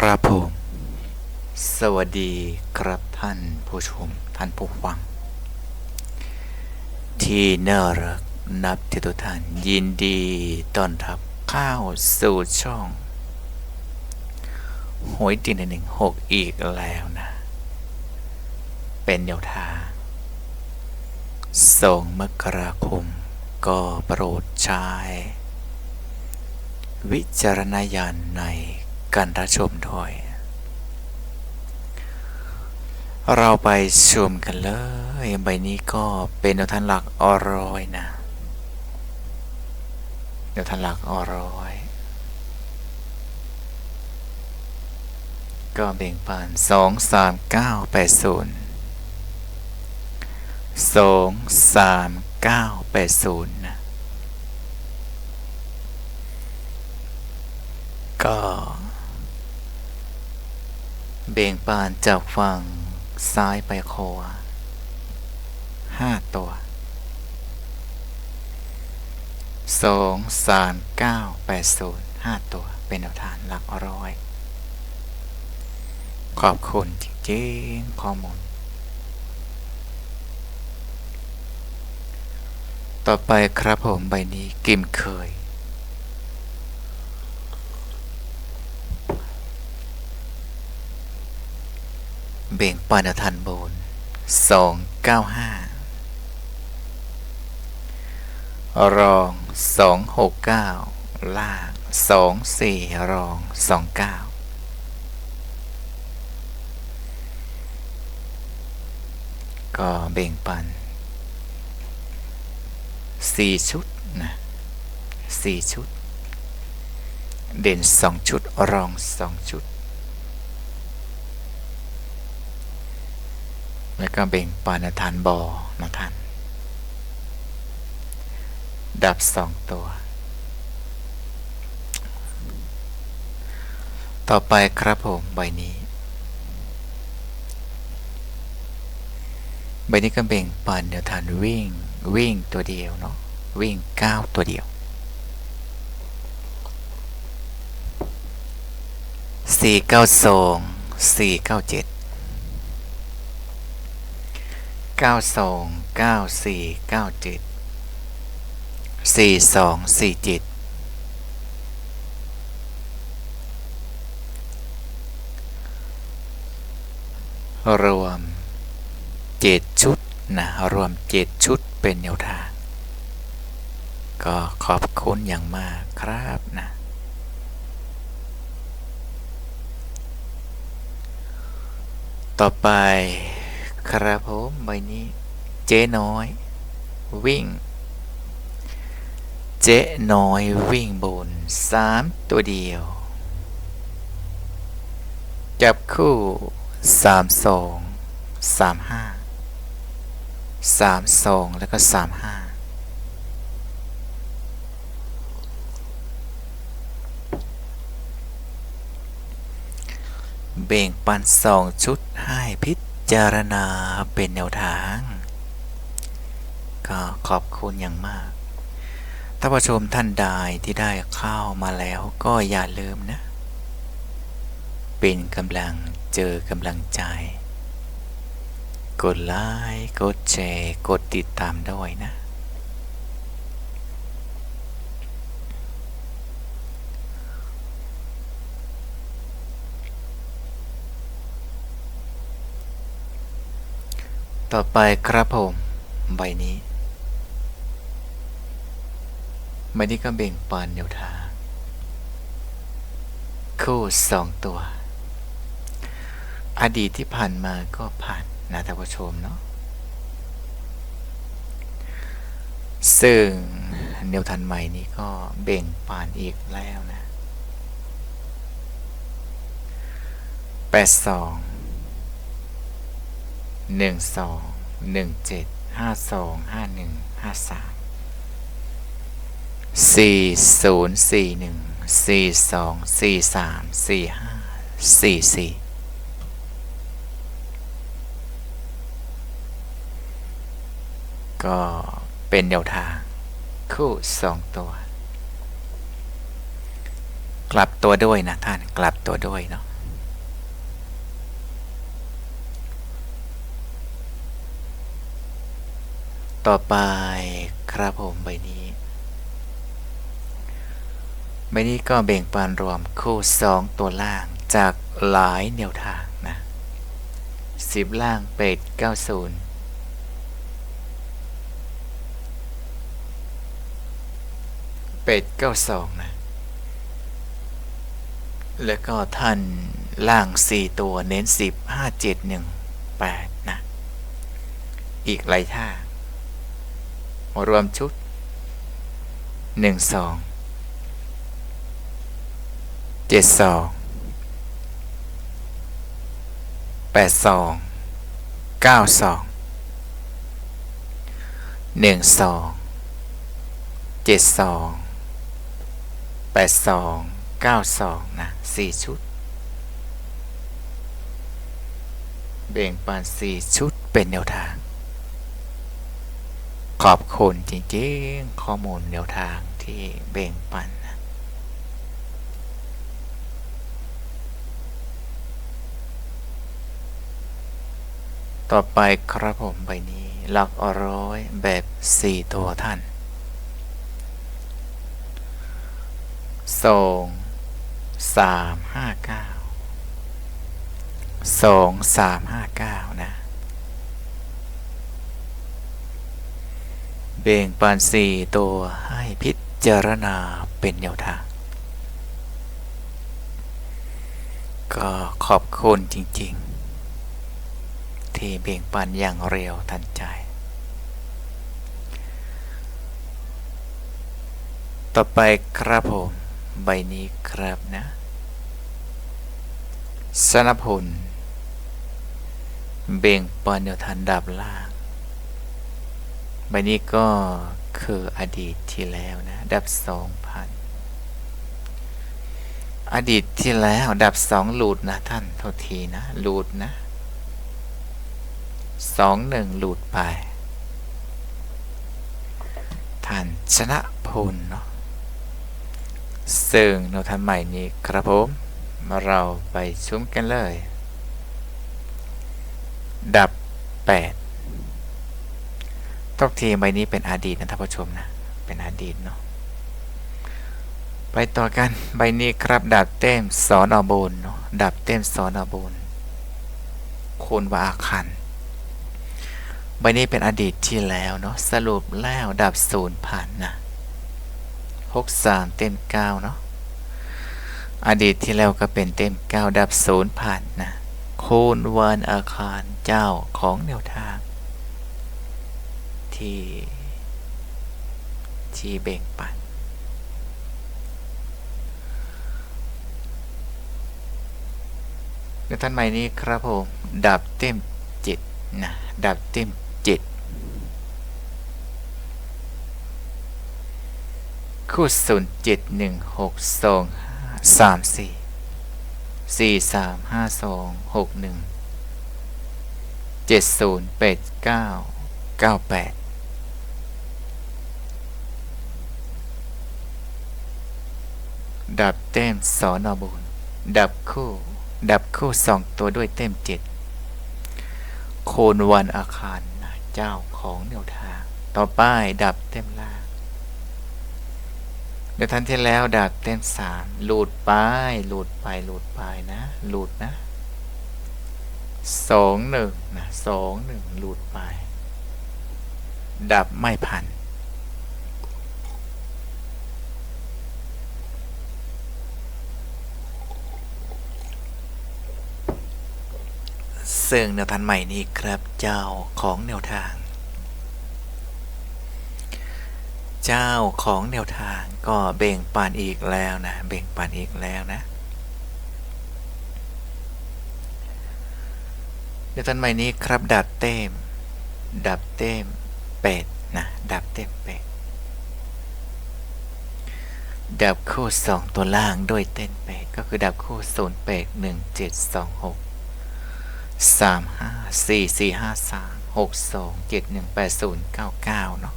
ครับผม สวัสดีครับท่านผู้ชมท่านผู้ฟัง ที่น่ารักนับที่ทุกท่านยินดีต้อนรับเข้าสู่ช่องหวยตีนหนึ่งหกอีกแล้วนะ เป็นแนวทาสองมกราคม ก็โปรดใช้วิจารณญาณใน การรับชมด้วย เราไปชมกันเลย ใบนี้ก็เป็นแนวทางหลักอร้อยนะแนวทางหลักอร้อย ก็แบ่งปันสองสามเก้าแปดศูนย์สองสามเก้าแปดศูนย์นะก็ เบ่งปานจากฝั่งซ้ายไปขวาห้าตัวสองสามเก้าแปดศูนย์ห้าตัวเป็นแนวทางหลักร้อย ขอบคุณจริงๆข้อมูลต่อไปครับผมใบนี้กิมเคย เบ่งปานทันโบนสองเก้าห้ารองสองหกเก้าล่างสองสี่รองสองเก้าก็เบ่งปันสี่ชุดนะสี่ชุด เด่นสองชุดรองสองชุด แล้วก็เบ่งปานทานบอนะท่าน ดับสองตัว ต่อไปครับผมใบนี้ ใบนี้ก็เบ่งปานเดียวทานวิ่ง วิ่งตัวเดียวเนาะ วิ่งก้าวตัวเดียวสี่เก้าสองสี่เก้าเจ็ด เก้าสองเก้าสี่เก้าจ็ดสี่สองสี่จ็ดรวมเจ็ดชุดนะรวมเจ็ดชุดเป็นแนวทาง ก็ขอบคุณอย่างมากครับนะต่อไป ครับผมใบนี้เจ๊น้อย วิ่ง เจ๊น้อยวิ่งบนสามตัวเดียว จับคู่สามสองสามห้าสามสองแล้วก็สามห้าเบ่งปันสองชุดให้พิ จารณาเป็นแนวทาง ก็ขอบคุณอย่างมากท่านผู้ชมท่านใดที่ได้เข้ามาแล้วก็อย่าลืมนะ เป็นกำลังเจอกำลังใจ กดไลค์กดแชร์ กดติดตามด้วยนะ ต่อไปครับผมใบนี้ใบนี้ก็เบ่งปานแนวทางคู่สองตัว อดีตที่ผ่านมาก็ผ่านนะท่านผู้ชมเนาะซึ่งแนวทันใหม่นี้ก็เบ่งปานอีกแล้วนะแปดสอง หนึ่งสองหนึ่งเจ็ดห้าสองห้าหนึ่งห้าสามสี่ศูนย์สี่หนึ่งสี่สองสี่สามสี่ห้าสี่สี่ก็เป็นแนวทาง คู่สองตัว กลับตัวด้วยนะท่านกลับตัวด้วยเนาะ ต่อไปครับผมใบนี้ ใบนี้ก็เบ่งปานรวมคู่สองตัวล่างจากหลายแนวทางนะสิบล่างเป็ดเก้าศูนย์เป็ดเก้าสองนะ แล้วก็ท่านล่างสี่ตัวเน้นสิบห้าเจ็ดหนึ่งแปดนะ อีกหลายท่า รวมชุดหนึ่งสองเจ็ดสองแปดสองเก้าสองหนึ่งสองเจ็ดสองแปดสองเก้าสองนะสี่ชุดเบ่งปานสี่ชุดเป็นแนวทาง ขอบคุณจริงๆ ข้อมูลแนวทางที่เบ่งปันนะต่อไปครับผมใบนี้หลักร้อยแบบ 4 ตัวท่านสองสามห้าเก้าสองสามห้าเก้านะ เบ่งปานสี่ตัวให้พิจารณาเป็นแนวทาง ก็ขอบคุณจริง ๆ ที่เบ่งปันอย่างเร็วทันใจ ต่อไปครับผมใบนี้ครับนะสนพลเบ่งปันแนวทางดับล่าง บนี้ก็คืออดีตที่แล้วนะ ดับสองพัน อดีตที่แล้ว ดับสองหลุดนะท่านเท่าทีนะ หลุดนะ สองหนึ่งหลุดไป ท่านชนะพลเนาะซึ่งเราทำใหม่นี้ครับผมมาเราไปชุมกันเลย ดับแปด ต้องทีใบนี้เป็นอดีตนะท่านผู้ชมนะ เป็นอดีตเนาะ ไปต่อกันใบนี้ครับดาบเต้มสอนอบูลเนาะดาบเต้มสอนอบูลคูณว่าอาคารใบนี้เป็นอดีตที่แล้วเนาะสรุปแล้วดับศูนย์ผ่านนะหกสามเต็มเก้าเนาะอดีตที่แล้วก็เป็นเต็มเก้าดับศูนย์ผ่านนะคูณวันอาคารเจ้าของแนวทาง ที่ ที่เบ่งปันในท่านใหม่นี้ครับผมดับเต็มเจ็ดนะดับเต็มเจ็ดคู่ศูนย์เจ็ดหนึ่งหกสองสามสี่สี่สามห้าสองหกหนึ่งเจ็ดศูนย์แปดเก้าเก้าแปด ดับเต็มสอนอบุญดับคู่ ดับคู่สองตัวด้วยเต็มเจ็ดโคนวันอาคารเจ้าของแนวทาง ต่อไปดับเต็มล่างเดี๋ยวท่านที่แล้วดับเต็มสามหลุดไปหลุดไปหลุดไปนะหลุดนะสองหนึ่งนะสองหนึ่งหลุดไป ดับไม่พัน ซึ่งแนวทางใหม่นี้ครับเจ้าของแนวทาง เจ้าของแนวทางก็เบ่งปานอีกแล้วนะเบ่งปานอีกแล้วนะแนวทางใหม่นี้ครับดับเต็มดับเต็มเป็ดนะดับเต็มเป็ดดับคู่สองตัวล่างด้วยเต้นเป็ดก็คือดับคู่ศูนย์เป็ดหนึ่งเจ็ด สามห้าสี่สี่ห้าสามหกสองเจ็ดหนึ่งแปดศูนย์เก้าเก้าเนาะ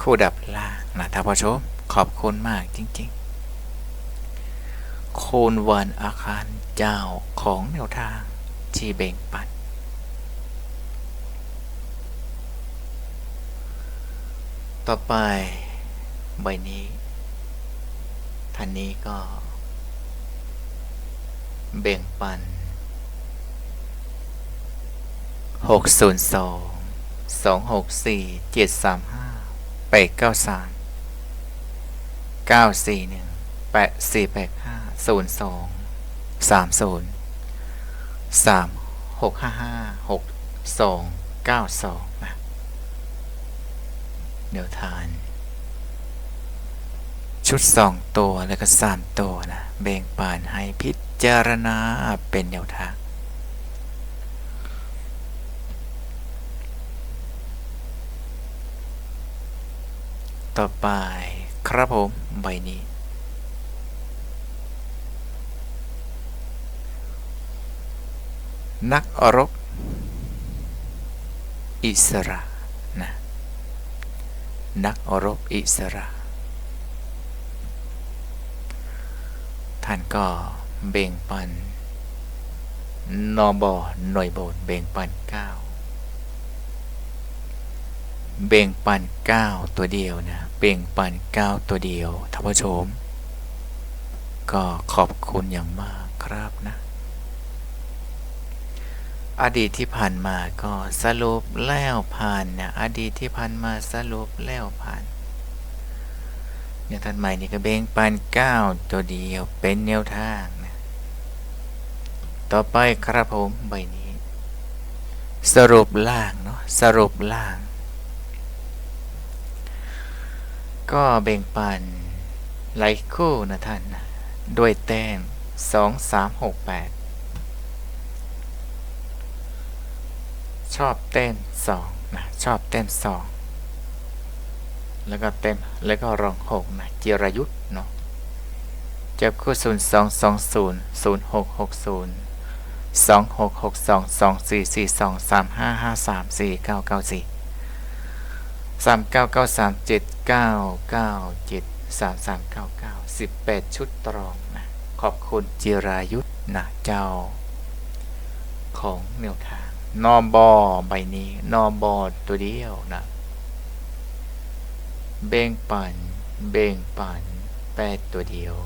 คู่ดับล่างนะท่านผู้ชมขอบคุณมากจริงๆ คูณวันอาคารเจ้าของแนวทางที่เบ่งปันต่อไปใบนี้ท่านนี้ก็ เบ่งปัน หกศูนย์สองสองหกสี่เจ็ดสามห้าแปดเก้าสามเก้าสี่หนึ่งแปดสี่แปดห้าศูนย์สองสามศูนย์สามหกห้าห้าหกสองเก้าสองนะเดี๋ยวทาน ชุดสองตัวแล้วก็สามตัวนะเบ่งปานให้พิจารณาเป็นแนวทาง ต่อไปครับผมใบนี้ นักรบอิสระนะนักรบอิสระ ท่านก็เบ่งปันนอบอหน่วยโบนเบ่งปันเก้า เบ่งปันเก้าตัวเดียวนะ เบ่งปันเก้าตัวเดียวท่านผู้ชม ก็ขอบคุณอย่างมากครับนะ อดีตที่ผ่านมาก็สรุปแล้วผ่านนะ อดีตที่ผ่านมาสรุปแล้วผ่านเนี่ยท่านใหม่นี่ก็เบ่งปันเก้าตัวเดียวเป็นแนวทางนะ ต่อไปครับผมใบนี้ สรุปล่างเนาะ สรุปล่าง ก็เบ่งปันหลคู่นะท่าน ด้วยแต้ม 2 3 6 8 ชอบเต้ม2นะชอบเต้ม2 แล้วก็เต็มแล้วก็รอง 6 นะจิรยุทธ์เนาะจับคู่ 0 2 2 0 0 6 6 0 2662 2442 3553 4994 สามเก้าเก้าสามเจ็ดเก้าเก้าเจ็ดสามสามเก้าเก้าสิบแปดชุดตรองนะขอบคุณจิรายุทธ์นะเจ้า ของแนวทางนอบอใบนี้นอบอตัวเดียวนะเบ่งปันเบ่งปันแปดตัวเดียว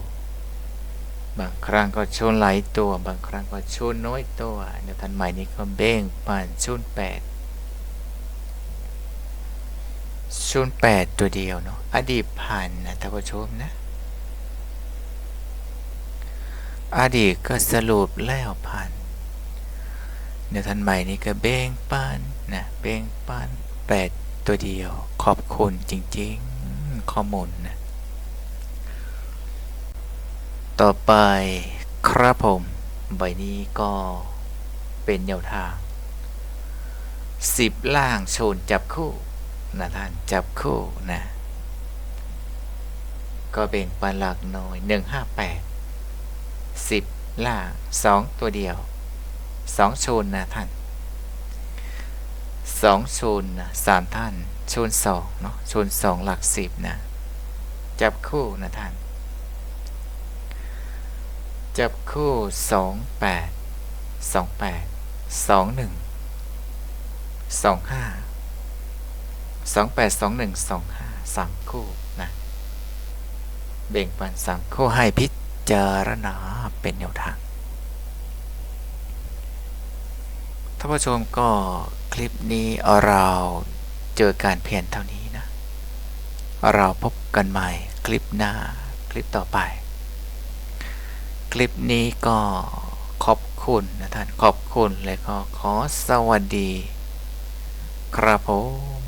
บางครั้งก็ชนหลายตัว บางครั้งก็ชนน้อยตัวในทันใหม่นี้ก็เบ่งปันชนแปด ชนแปดตัวเดียวเนาะอดีตผ่านนะท่านผู้ชมนะ อดีตก็สรุปแล้วผ่านเดี๋ยวทันใหม่นี้ก็เบ่งปันนะเบ่งปันแปดตัวเดียว ขอบคุณจริงๆข้อมูลนะ ต่อไปครับผม ใบนี้ก็เป็นแนวทางสิบล่างโชนจับคู่ นะท่านจับคู่นะก็เบ่งปันหลักหนึ่งห้าแปดสิบล่างสองตัวเดียวสองโชนนะท่านสองชนนะสามท่านโชนสองเนาะโชนสองหลักสิบนะ จับคู่นะท่าน จับคู่สองแปดสองแปดสองหนึ่งสองห้าสามคู่นะเบ่งปันสามคู่ให้พิจารณาเป็นแนวทางท่านผู้ชมก็คลิปนี้เราเจอการเพียนเท่านี้นะ เราพบกันใหม่คลิปหน้าคลิปต่อไป คลิปนี้ก็ขอบคุณนะท่าน ขอบคุณ และก็ขอสวัสดี ครับผม